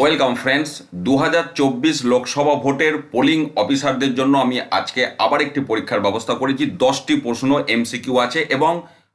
Welcome friends দু হাজার চব্বিশ লোকসভা ভোটের পোলিং অফিসারদের জন্য আমি আজকে আবার একটি পরীক্ষার ব্যবস্থা করেছি। দশটি প্রশ্ন এমসিকিউ আছে এবং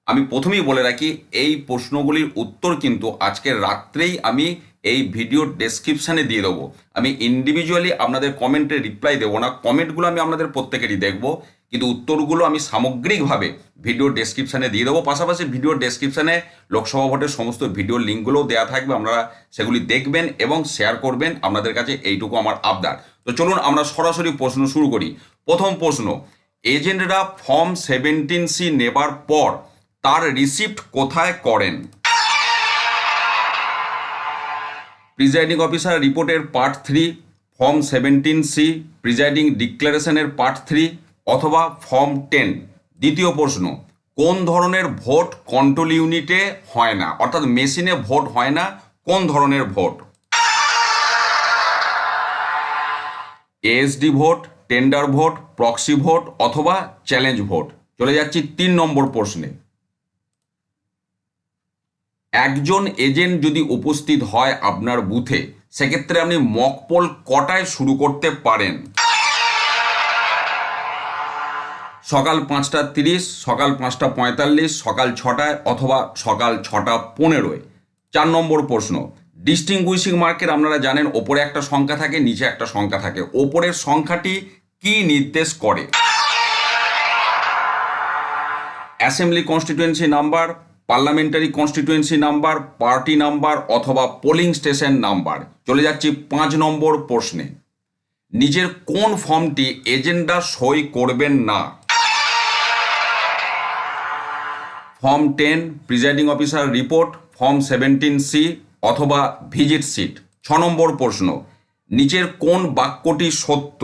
আমি প্রথমেই বলে রাখি, এই প্রশ্নগুলির উত্তর কিন্তু আজকে রাত্রেই আমি এই ভিডিওর ডেসক্রিপশানে দিয়ে দেবো। আমি ইন্ডিভিজুয়ালি আপনাদের কমেন্টে রিপ্লাই দেবো না। কমেন্টগুলো আমি আপনাদের প্রত্যেকেরই দেখব। কিন্তু উত্তরগুলো আমি সামগ্রিকভাবে ভিডিও ডেসক্রিপশানে দিয়ে দেবো। পাশাপাশি ভিডিও ডেসক্রিপশানে লোকসভা ভোটের সমস্ত ভিডিও লিঙ্কগুলোও দেওয়া থাকবে। আপনারা সেগুলি দেখবেন এবং শেয়ার করবেন। আপনাদের কাছে এইটুকু আমার আবদার। তো চলুন আমরা সরাসরি প্রশ্ন শুরু করি। প্রথম প্রশ্ন, এজেন্টরা ফর্ম সেভেন্টিন সি নেবার পর তার রিসিপ্ট কোথায় করেন? প্রিজাইডিং অফিসার রিপোর্টের part three form seventeen C presiding ডিক্লারেশনের part three অথবা ফর্ম টেন দ্বিতীয় প্রশ্ন, কোন ধরনের ভোট কন্ট্রোল ইউনিটে হয় না? অর্থাৎ মেশিনে ভোট হয় না, কোন ধরনের vote? ASD vote tender vote proxy vote অথবা চ্যালেঞ্জ ভোট। চলে যাচ্ছি তিন নম্বর প্রশ্নে। একজন এজেন্ট যদি উপস্থিত হয় আপনার বুথে, সেক্ষেত্রে আপনি মকপোল কটায় শুরু করতে পারেন? সকাল পাঁচটা তিরিশ, সকাল পাঁচটা পঁয়তাল্লিশ, সকাল ছটায় অথবা সকাল ছটা পনেরোয়। চার নম্বর প্রশ্ন ডিস্টিংগুইশিং মার্কের আপনারা জানেন ওপরে একটা সংখ্যা থাকে, নিচে একটা সংখ্যা থাকে। ওপরের সংখ্যাটি কি নির্দেশ করে? Assembly constituency number parliamentary constituency number party number অথবা পোলিং স্টেশন নাম্বার চলে যাচ্ছি পাঁচ নম্বর প্রশ্নে। নিজের কোন ফর্মটি এজেন্ডা সই করবেন না? Form ten presiding officer report form seventeen C অথবা ভিজিট সিট ছ নম্বর প্রশ্ন নিচের কোন বাক্যটি সত্য?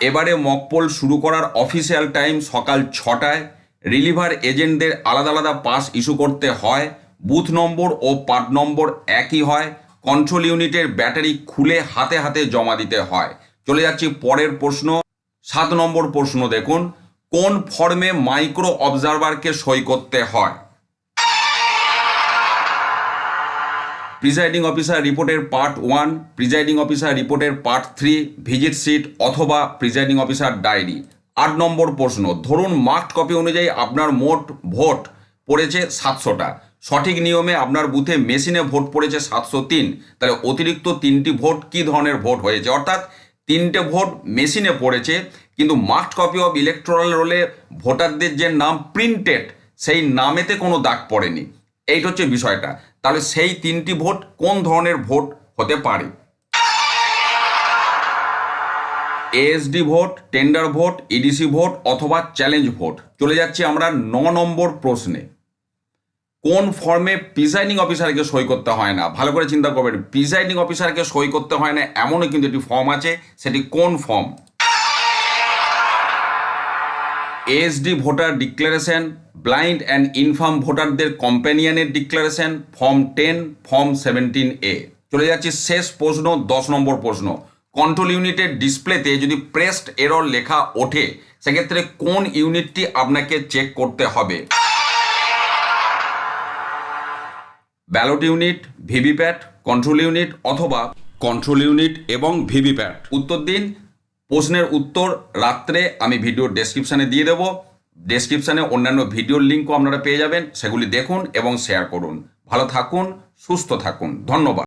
এবারে মকপোল শুরু করার অফিসিয়াল টাইম সকাল ছটায়। রিলিভার এজেন্টদের আলাদা আলাদা পাস ইস্যু করতে হয়। বুথ নম্বর ও পার্ট নম্বর একই হয়। কন্ট্রোল ইউনিটের ব্যাটারি খুলে হাতে হাতে জমা দিতে হয়। চলে যাচ্ছি পরের প্রশ্ন। সাত নম্বর প্রশ্ন দেখুন। কোন ফর্মে মাইক্রো অবজারভারকে সই করতে হয়? প্রিজাইডিং অফিসার রিপোর্টের পার্ট ওয়ান প্রিজাইডিং অফিসার রিপোর্টের পার্ট থ্রি ভিজিট সিট অথবা প্রিজাইডিং অফিসার ডায়েরি আট নম্বর প্রশ্ন, ধরুন মার্কড কপি অনুযায়ী আপনার মোট ভোট পড়েছে সাতশোটা। সঠিক নিয়মে আপনার বুথে মেশিনে ভোট পড়েছে সাতশো তিন। তাহলে অতিরিক্ত তিনটি ভোট কি ধরনের ভোট হয়েছে? অর্থাৎ তিনটে ভোট মেশিনে পড়েছে, কিন্তু মার্কড কপি অফ ইলেকট্রাল রোলে ভোটারদের যে নাম প্রিন্টেড সেই নামেতে কোনো দাগ পড়েনি। এইটা হচ্ছে বিষয়টা। তাহলে সেই তিনটি ভোট কোন ধরনের ভোট হতে পারে? ASD vote tender vote EDC vote অথবা চ্যালেঞ্জ ভোট। চলে যাচ্ছি আমরা ন নম্বর প্রশ্নে। কোন ফর্মে প্রিজাইডিং অফিসারকে সই করতে হয় না? ভালো করে চিন্তা করবেন প্রিজাইডিং অফিসারকে সই করতে হয় না এমনও কিন্তু একটি ফর্ম আছে, সেটি কোন form SD voter declaration blind and infirm ভোটারদের কম্প্যানিয়নের declaration form ten form seventeen A চলে যাচ্ছি শেষ প্রশ্ন, দশ নম্বর প্রশ্ন। কন্ট্রোল ইউনিটের ডিসপ্লেতে যদি প্রেসড এরর লেখা ওঠে, সেক্ষেত্রে কোন ইউনিটটি আপনাকে চেক করতে হবে? Ballot unit VVPAT control unit অথবা কন্ট্রোল ইউনিট এবং ভিভিপ্যাট। উত্তর দিন, প্রশ্নের উত্তর রাত্রে আমি ভিডিও ডেসক্রিপশানে দিয়ে দেবো। ডেসক্রিপশানে অন্যান্য ভিডিওর লিঙ্কও আপনারা পেয়ে যাবেন, সেগুলি দেখুন এবং শেয়ার করুন। ভালো থাকুন, সুস্থ থাকুন। ধন্যবাদ।